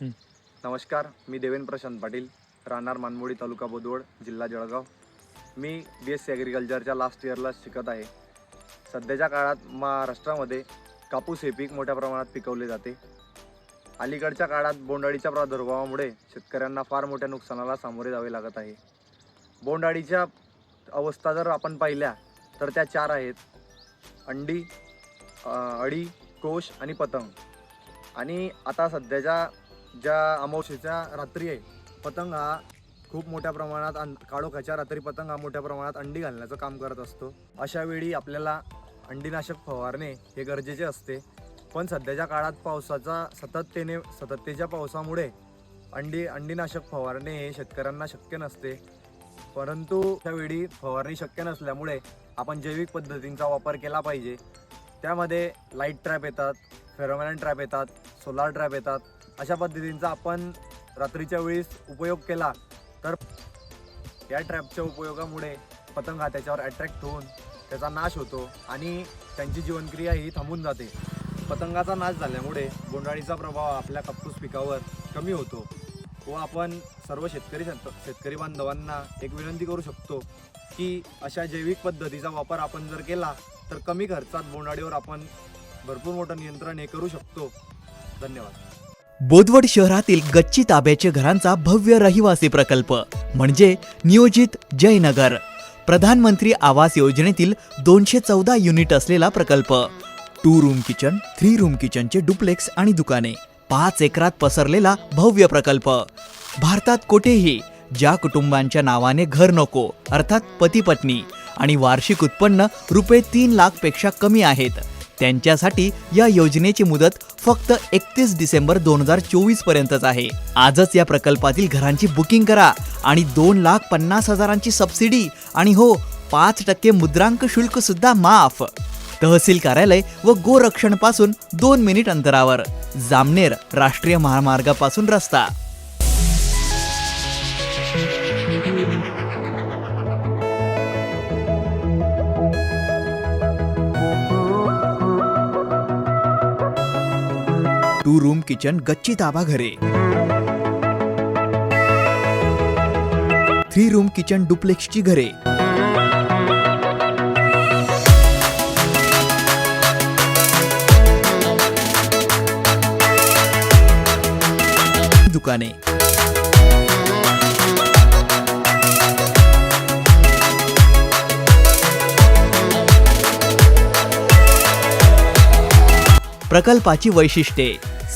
नमस्कार मी देवेंद्र प्रशांत पाटील राहणार मानमोडी तालुका बोदवड जिल्हा जळगाव. मी बी एस सी ॲग्रिकल्चरच्या लास्ट इयरला शिकत आहे. सध्याच्या काळात महाराष्ट्रामध्ये कापूस हे पीक मोठ्या प्रमाणात पिकवले जाते. अलीकडच्या काळात बोंडाळीच्या प्रादुर्भावामुळे शेतकऱ्यांना फार मोठ्या नुकसानाला सामोरे जावे लागत आहे. बोंडाळीच्या अवस्था जर आपण पाहिल्या तर त्या चार आहेत. अंडी अळी कोश आणि पतंग. आणि आता सध्याच्या ज्या अमावशेच्या रात्री आहे पतंग हा खूप मोठ्या प्रमाणात अं काळोखाच्या रात्री पतंग हा मोठ्या प्रमाणात अंडी घालण्याचं काम करत असतो. अशा वेळी आपल्याला अंडीनाशक फवारणे हे गरजेचे असते. पण सध्याच्या काळात पावसाचा सतततेने सतततेच्या पावसामुळे अंडी अंडीनाशक फवारणे हे शेतकऱ्यांना शक्य नसते. परंतु त्यावेळी फवारणी शक्य नसल्यामुळे आपण जैविक पद्धतींचा वापर केला पाहिजे. त्यामध्ये लाइट ट्रॅप येतात फेरोमॅन ट्रॅप येतात सोलार ट्रॅप येतात अशा पद्धतींचा आपण रात्रीच्या वेळेस उपयोग केला तर या ट्रॅपच्या उपयोगामुळे पतंग हा त्याच्यावर अट्रॅक्ट होऊन त्याचा नाश होतो आणि त्यांची जीवनक्रिया ही थांबून जाते. पतंगाचा नाश झाल्यामुळे बोंडाळीचा प्रभाव आपल्या कापूस पिकावर कमी होतो व आपण सर्व शेतकरी शेत- शेतकरी बांधवांना एक विनंती करू शकतो की अशा जैविक पद्धतीचा वापर आपण जर केला तर कमी खर्चात बोंडाळीवर आपण भरपूर मोठं नियंत्रण हे करू शकतो. धन्यवाद. बोदवड शहरातील गच्ची ताब्याचे घरांचा भव्य रहिवासी प्रकल्प म्हणजे नियोजित जयनगर. प्रधानमंत्री आवास योजनेतील दोनशे चौदा युनिट असलेला प्रकल्प two room kitchen three room किचनचे duplex आणि दुकाने पाच एकरात पसरलेला भव्य प्रकल्प. भारतात कुठेही ज्या कुटुंबांच्या नावाने घर नको अर्थात पती पत्नी आणि वार्षिक उत्पन्न रुपये तीन लाखपेक्षा कमी आहेत त्यांच्यासाठी या योजनेची मुदत फक्त एकतीस डिसेंबर दोन हजार चोवीस पर्यंतच आहे. आजच या प्रकल्पातील घरांची बुकिंग करा आणि दोन लाख पन्नास हजारांची सबसिडी आणि हो पाच टक्के मुद्रांक शुल्क सुद्धा माफ. तहसील कार्यालय व गोरक्षणपासून दोन मिनिट अंतरावर. जामनेर राष्ट्रीय महामार्गापासून रस्ता. टू रूम किचन गच्ची ताबा घरे. थ्री रूम किचन डुप्लेक्सची घरे. दुकाने. प्रकल्पाची वैशिष्ट्ये.